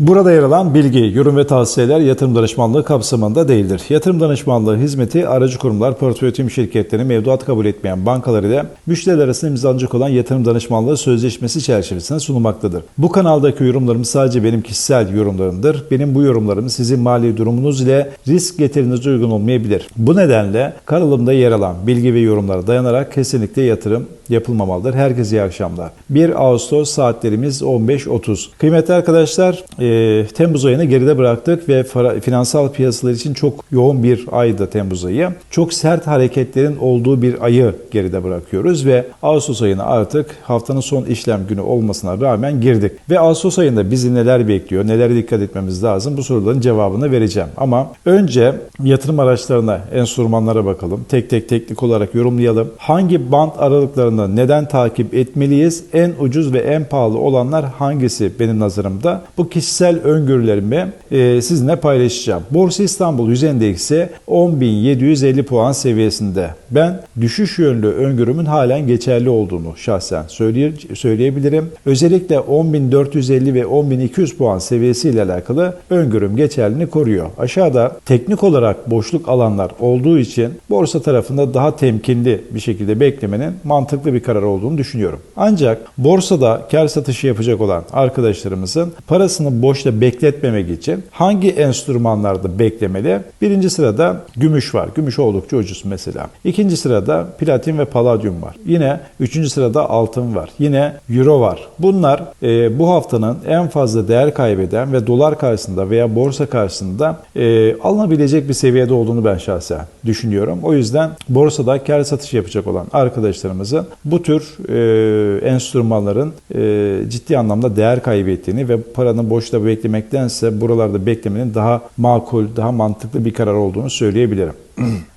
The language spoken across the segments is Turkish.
Burada yer alan bilgi, yorum ve tavsiyeler yatırım danışmanlığı kapsamında değildir. Yatırım danışmanlığı hizmeti aracı kurumlar, portföy yönetim şirketleri, mevduat kabul etmeyen bankalar ile müşteriler arasında imzalanacak olan yatırım danışmanlığı sözleşmesi çerçevesinde sunulmaktadır. Bu kanaldaki yorumlarım sadece benim kişisel yorumlarımdır. Benim bu yorumlarım sizin mali durumunuz ile risk getirinize uygun olmayabilir. Bu nedenle kanalımda yer alan bilgi ve yorumlara dayanarak kesinlikle yatırım yapılmamalıdır. Herkese iyi akşamlar. 1 Ağustos saatlerimiz 15.30. Kıymetli arkadaşlar, e, Temmuz ayını geride bıraktık ve finansal piyasalar için çok yoğun bir aydı Temmuz ayı. Çok sert hareketlerin olduğu bir ayı geride bırakıyoruz ve Ağustos ayına artık haftanın son işlem günü olmasına rağmen girdik. Ve Ağustos ayında bizi neler bekliyor, nelere dikkat etmemiz lazım bu soruların cevabını vereceğim. Ama önce yatırım araçlarına, enstrümanlara bakalım. Tek tek teknik olarak yorumlayalım. Hangi band aralıklarını neden takip etmeliyiz? En ucuz ve en pahalı olanlar hangisi benim nazarımda? Bu kişisel öngörülerimi e, sizinle paylaşacağım. Borsa İstanbul 100 endeksi 10.750 puan seviyesinde. Ben düşüş yönlü öngörümün halen geçerli olduğunu şahsen söyleye- söyleyebilirim. Özellikle 10.450 ve 10.200 puan seviyesiyle alakalı öngörüm geçerliliğini koruyor. Aşağıda teknik olarak boşluk alanlar olduğu için borsa tarafında daha temkinli bir şekilde beklemenin mantıklı bir karar olduğunu düşünüyorum. Ancak borsada kar satışı yapacak olan arkadaşlarımızın parasını boşta bekletmemek için hangi enstrümanlarda beklemeli? Birinci sırada gümüş var. Gümüş oldukça ucuz mesela. İkinci sırada platin ve paladyum var. Yine üçüncü sırada altın var. Yine euro var. Bunlar e, bu haftanın en fazla değer kaybeden ve dolar karşısında veya borsa karşısında e, alınabilecek bir seviyede olduğunu ben şahsen düşünüyorum. O yüzden borsada kar satış yapacak olan arkadaşlarımızın bu tür e, enstrümanların e, ciddi anlamda değer kaybettiğini ve paranın boşta beklemektense buralarda beklemenin daha makul, daha mantıklı bir karar olduğunu söyleyebilirim.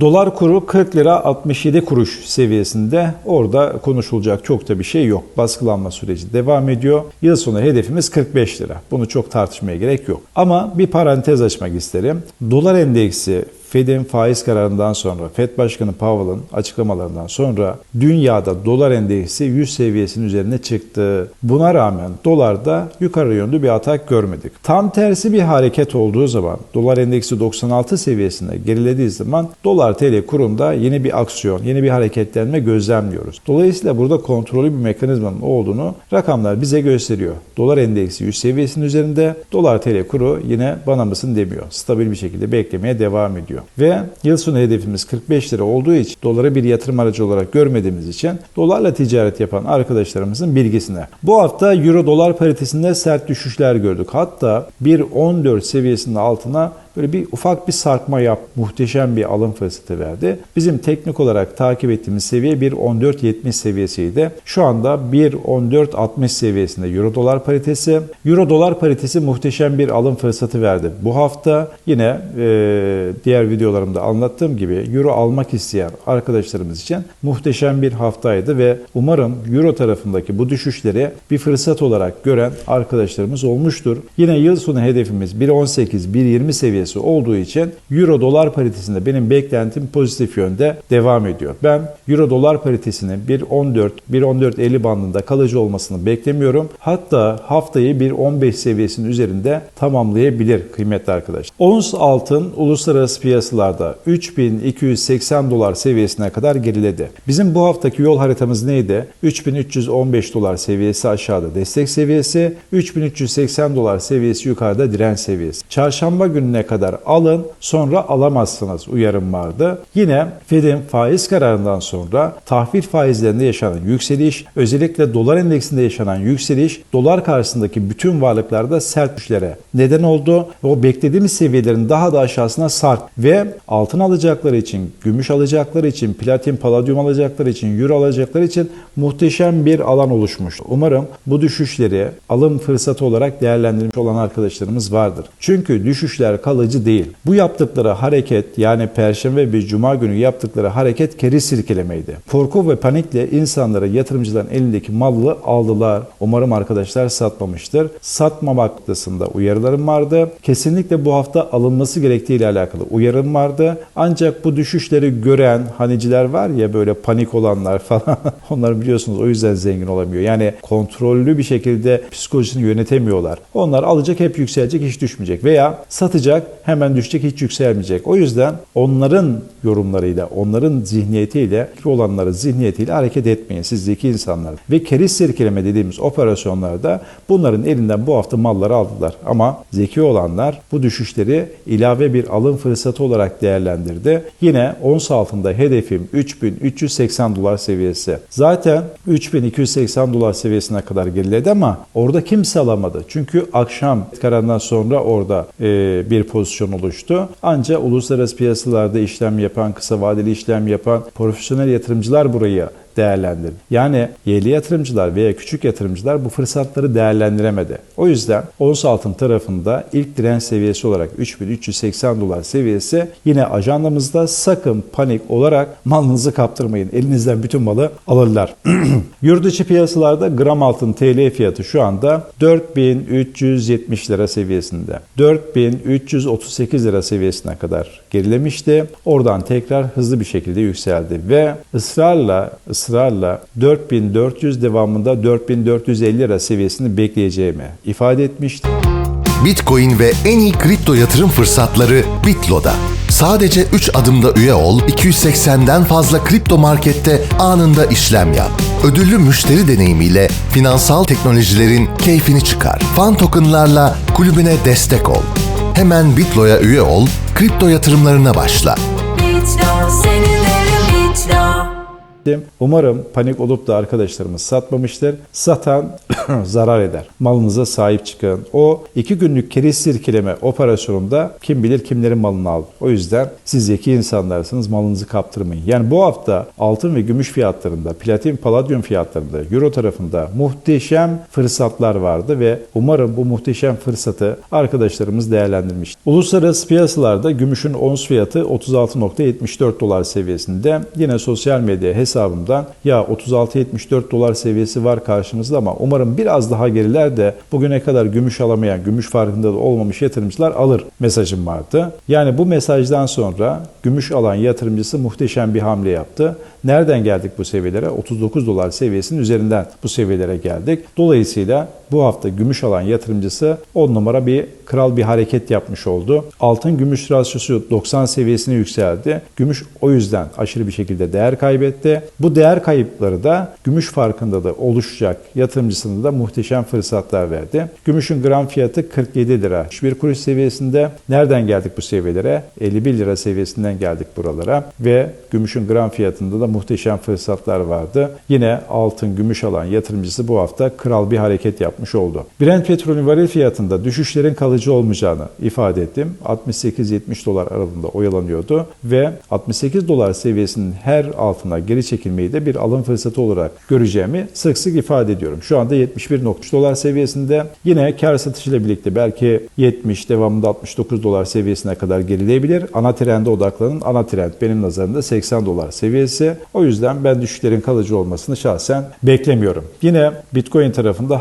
Dolar kuru 40 lira 67 kuruş seviyesinde. Orada konuşulacak çok da bir şey yok. Baskılanma süreci devam ediyor. Yıl sonu hedefimiz 45 lira. Bunu çok tartışmaya gerek yok. Ama bir parantez açmak isterim. Dolar endeksi Fed'in faiz kararından sonra, Fed Başkanı Powell'ın açıklamalarından sonra dünyada dolar endeksi 100 seviyesinin üzerine çıktı. Buna rağmen dolarda yukarı yönlü bir atak görmedik. Tam tersi bir hareket olduğu zaman, dolar endeksi 96 seviyesinde gerilediği zaman dolar TL kurunda yeni bir aksiyon, yeni bir hareketlenme gözlemliyoruz. Dolayısıyla burada kontrollü bir mekanizmanın olduğunu rakamlar bize gösteriyor. Dolar endeksi 100 seviyesinin üzerinde, dolar TL kuru yine bana mısın demiyor. Stabil bir şekilde beklemeye devam ediyor. Ve yıl sonu hedefimiz 45 lira olduğu için doları bir yatırım aracı olarak görmediğimiz için dolarla ticaret yapan arkadaşlarımızın bilgisine. Bu hafta euro dolar paritesinde sert düşüşler gördük. Hatta 1.14 seviyesinin altına böyle bir ufak bir sarkma yap, muhteşem bir alım fırsatı verdi. Bizim teknik olarak takip ettiğimiz seviye 1.14.70 seviyesiydi. Şu anda 1.14.60 seviyesinde euro dolar paritesi. Euro dolar paritesi muhteşem bir alım fırsatı verdi. Bu hafta yine e, diğer videolarımda anlattığım gibi euro almak isteyen arkadaşlarımız için muhteşem bir haftaydı ve umarım euro tarafındaki bu düşüşleri bir fırsat olarak gören arkadaşlarımız olmuştur. Yine yıl sonu hedefimiz 1.18-1.20 seviyesi olduğu için euro dolar paritesinde benim beklentim pozitif yönde devam ediyor. Ben euro dolar paritesinin 1.14 1.14.50 bandında kalıcı olmasını beklemiyorum. Hatta haftayı 1.15 seviyesinin üzerinde tamamlayabilir kıymetli arkadaşlar. Ons altın uluslararası piyasalarda 3280 dolar seviyesine kadar geriledi. Bizim bu haftaki yol haritamız neydi? 3315 dolar seviyesi aşağıda destek seviyesi, 3380 dolar seviyesi yukarıda direnç seviyesi. Çarşamba gününe kadar alın sonra alamazsınız uyarım vardı. Yine Fed'in faiz kararından sonra tahvil faizlerinde yaşanan yükseliş, özellikle dolar endeksinde yaşanan yükseliş, dolar karşısındaki bütün varlıklarda sert düşüşlere neden oldu. O beklediğimiz seviyelerin daha da aşağısına sark ve altın alacakları için, gümüş alacakları için, platin, paladyum alacakları için, euro alacakları için muhteşem bir alan oluşmuş. Umarım bu düşüşleri alım fırsatı olarak değerlendirmiş olan arkadaşlarımız vardır. Çünkü düşüşler kalıcı kalıcı değil. Bu yaptıkları hareket yani perşembe ve cuma günü yaptıkları hareket keri sirkelemeydi. Korku ve panikle insanları yatırımcıların elindeki malı aldılar. Umarım arkadaşlar satmamıştır. Satmamak noktasında uyarılarım vardı. Kesinlikle bu hafta alınması gerektiği ile alakalı uyarım vardı. Ancak bu düşüşleri gören haniciler var ya böyle panik olanlar falan onlar biliyorsunuz o yüzden zengin olamıyor. Yani kontrollü bir şekilde psikolojisini yönetemiyorlar. Onlar alacak hep yükselecek hiç düşmeyecek veya satacak hemen düşecek hiç yükselmeyecek. O yüzden onların yorumlarıyla, onların zihniyetiyle, olanların zihniyetiyle hareket etmeyin siz zeki insanlar. Ve keriz sirkeleme dediğimiz operasyonlarda bunların elinden bu hafta malları aldılar. Ama zeki olanlar bu düşüşleri ilave bir alım fırsatı olarak değerlendirdi. Yine ons altında hedefim 3380 dolar seviyesi. Zaten 3280 dolar seviyesine kadar geriledi ama orada kimse alamadı. Çünkü akşam kararından sonra orada e, bir pozisyon oluştu. Ancak uluslararası piyasalarda işlem yapan, kısa vadeli işlem yapan profesyonel yatırımcılar burayı değerlendirin. Yani yerli yatırımcılar veya küçük yatırımcılar bu fırsatları değerlendiremedi. O yüzden ons altın tarafında ilk direnç seviyesi olarak 3380 dolar seviyesi yine ajandamızda sakın panik olarak malınızı kaptırmayın. Elinizden bütün malı alırlar. Yurt içi piyasalarda gram altın TL fiyatı şu anda 4370 lira seviyesinde. 4338 lira seviyesine kadar gerilemişti. Oradan tekrar hızlı bir şekilde yükseldi ve ısrarla ısrarla 4400 devamında 4450 lira seviyesini bekleyeceğimi ifade etmişti. Bitcoin ve en iyi kripto yatırım fırsatları Bitlo'da. Sadece 3 adımda üye ol, 280'den fazla kripto markette anında işlem yap. Ödüllü müşteri deneyimiyle finansal teknolojilerin keyfini çıkar. Fan tokenlarla kulübüne destek ol. Hemen Bitlo'ya üye ol, kripto yatırımlarına başla. Bitlo Umarım panik olup da arkadaşlarımız satmamıştır. Satan zarar eder. Malınıza sahip çıkın. O iki günlük keriz sirkeleme operasyonunda kim bilir kimlerin malını aldı. O yüzden siz zeki insanlarsınız malınızı kaptırmayın. Yani bu hafta altın ve gümüş fiyatlarında, platin, paladyum fiyatlarında, euro tarafında muhteşem fırsatlar vardı ve umarım bu muhteşem fırsatı arkadaşlarımız değerlendirmiş. Uluslararası piyasalarda gümüşün ons fiyatı 36.74 dolar seviyesinde. Yine sosyal medya hesabımdan ya 36.74 dolar seviyesi var karşımızda ama umarım biraz daha geriler de bugüne kadar gümüş alamayan, gümüş farkında da olmamış yatırımcılar alır mesajım vardı. Yani bu mesajdan sonra gümüş alan yatırımcısı muhteşem bir hamle yaptı. Nereden geldik bu seviyelere? 39 dolar seviyesinin üzerinden bu seviyelere geldik. Dolayısıyla bu hafta gümüş alan yatırımcısı 10 numara bir kral bir hareket yapmış oldu. Altın gümüş rasyosu 90 seviyesine yükseldi. Gümüş o yüzden aşırı bir şekilde değer kaybetti. Bu değer kayıpları da gümüş farkında da oluşacak yatırımcısına da muhteşem fırsatlar verdi. Gümüşün gram fiyatı 47 lira. Bir kuruş seviyesinde nereden geldik bu seviyelere? 51 lira seviyesinden geldik buralara ve gümüşün gram fiyatında da muhteşem fırsatlar vardı. Yine altın gümüş alan yatırımcısı bu hafta kral bir hareket yapmış oldu. Brent petrolün varil fiyatında düşüşlerin kalıcı olmayacağını ifade ettim. 68-70 dolar aralığında oyalanıyordu ve 68 dolar seviyesinin her altına geri çekilmeyi de bir alım fırsatı olarak göreceğimi sık sık ifade ediyorum. Şu anda 71.3 dolar seviyesinde yine kar satışıyla birlikte belki 70 devamında 69 dolar seviyesine kadar gerileyebilir. Ana trende odaklanın. Ana trend benim nazarımda 80 dolar seviyesi. O yüzden ben düşüşlerin kalıcı olmasını şahsen beklemiyorum. Yine Bitcoin tarafında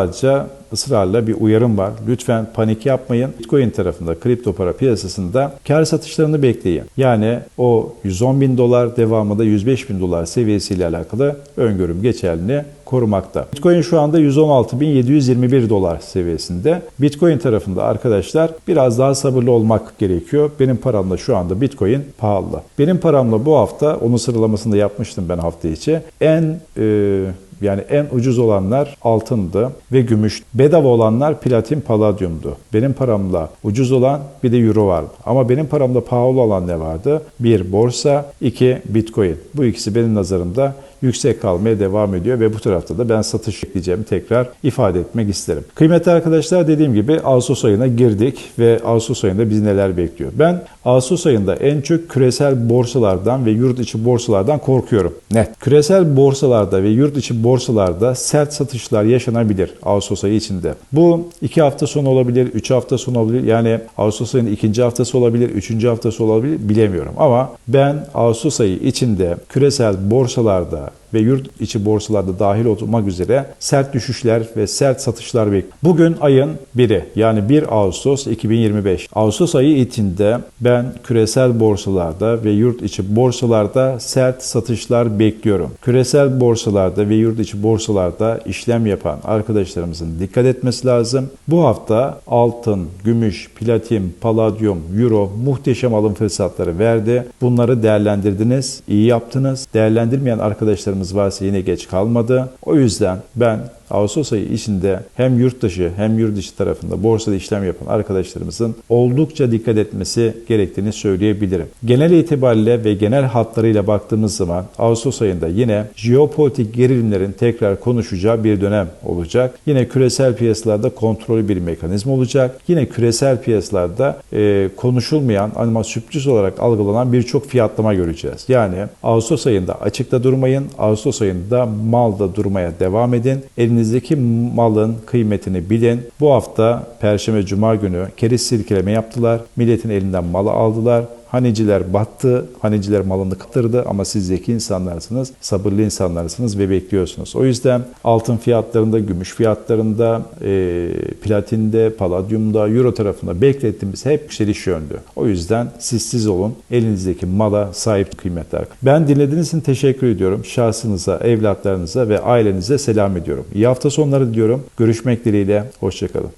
haftalarca ısrarla bir uyarım var. Lütfen panik yapmayın. Bitcoin tarafında kripto para piyasasında kar satışlarını bekleyin. Yani o 110 bin dolar devamında 105 bin dolar seviyesiyle alakalı öngörüm geçerli korumakta. Bitcoin şu anda 116.721 dolar seviyesinde. Bitcoin tarafında arkadaşlar biraz daha sabırlı olmak gerekiyor. Benim paramla şu anda Bitcoin pahalı. Benim paramla bu hafta onun sıralamasını yapmıştım ben hafta içi. En e, yani en ucuz olanlar altındı ve gümüş. Bedava olanlar platin paladyumdu. Benim paramla ucuz olan bir de euro vardı. Ama benim paramda pahalı olan ne vardı? Bir borsa, iki bitcoin. Bu ikisi benim nazarımda yüksek kalmaya devam ediyor ve bu tarafta da ben satış bekleyeceğimi tekrar ifade etmek isterim. Kıymetli arkadaşlar dediğim gibi Ağustos ayına girdik ve Ağustos ayında bizi neler bekliyor? Ben Ağustos ayında en çok küresel borsalardan ve yurt içi borsalardan korkuyorum. Net. Küresel borsalarda ve yurt içi borsalarda sert satışlar yaşanabilir Ağustos ayı içinde. Bu iki hafta sonu olabilir, üç hafta sonu olabilir. Yani Ağustos ayının ikinci haftası olabilir, üçüncü haftası olabilir bilemiyorum. Ama ben Ağustos ayı içinde küresel borsalarda uh, ve yurt içi borsalarda dahil olmak üzere sert düşüşler ve sert satışlar bekliyorum. Bugün ayın 1'i yani 1 Ağustos 2025. Ağustos ayı içinde ben küresel borsalarda ve yurt içi borsalarda sert satışlar bekliyorum. Küresel borsalarda ve yurt içi borsalarda işlem yapan arkadaşlarımızın dikkat etmesi lazım. Bu hafta altın, gümüş, platin, paladyum, euro muhteşem alım fırsatları verdi. Bunları değerlendirdiniz, iyi yaptınız. Değerlendirmeyen arkadaşlarımız varsa yine geç kalmadı. O yüzden ben Ağustos ayı içinde hem yurt dışı hem yurt dışı tarafında borsada işlem yapan arkadaşlarımızın oldukça dikkat etmesi gerektiğini söyleyebilirim. Genel itibariyle ve genel hatlarıyla baktığımız zaman Ağustos ayında yine jeopolitik gerilimlerin tekrar konuşacağı bir dönem olacak. Yine küresel piyasalarda kontrollü bir mekanizma olacak. Yine küresel piyasalarda e, konuşulmayan ama sürpriz olarak algılanan birçok fiyatlama göreceğiz. Yani Ağustos ayında açıkta durmayın. Ağustos ayında malda durmaya devam edin. Elinizdeki malın kıymetini bilin. Bu hafta Perşembe Cuma günü keriz silkeleme yaptılar. Milletin elinden malı aldılar. Haneciler battı, haneciler malını kıtırdı ama siz zeki insanlarsınız, sabırlı insanlarsınız ve bekliyorsunuz. O yüzden altın fiyatlarında, gümüş fiyatlarında, e, platinde, paladyumda, euro tarafında beklettiğimiz hep yükseliş yönlü. O yüzden siz siz olun, elinizdeki mala sahip kıymetler. Ben dinlediğiniz için teşekkür ediyorum. Şahsınıza, evlatlarınıza ve ailenize selam ediyorum. İyi hafta sonları diliyorum. Görüşmek dileğiyle, hoşçakalın.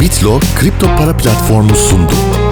Bitlo kripto para platformu sundu.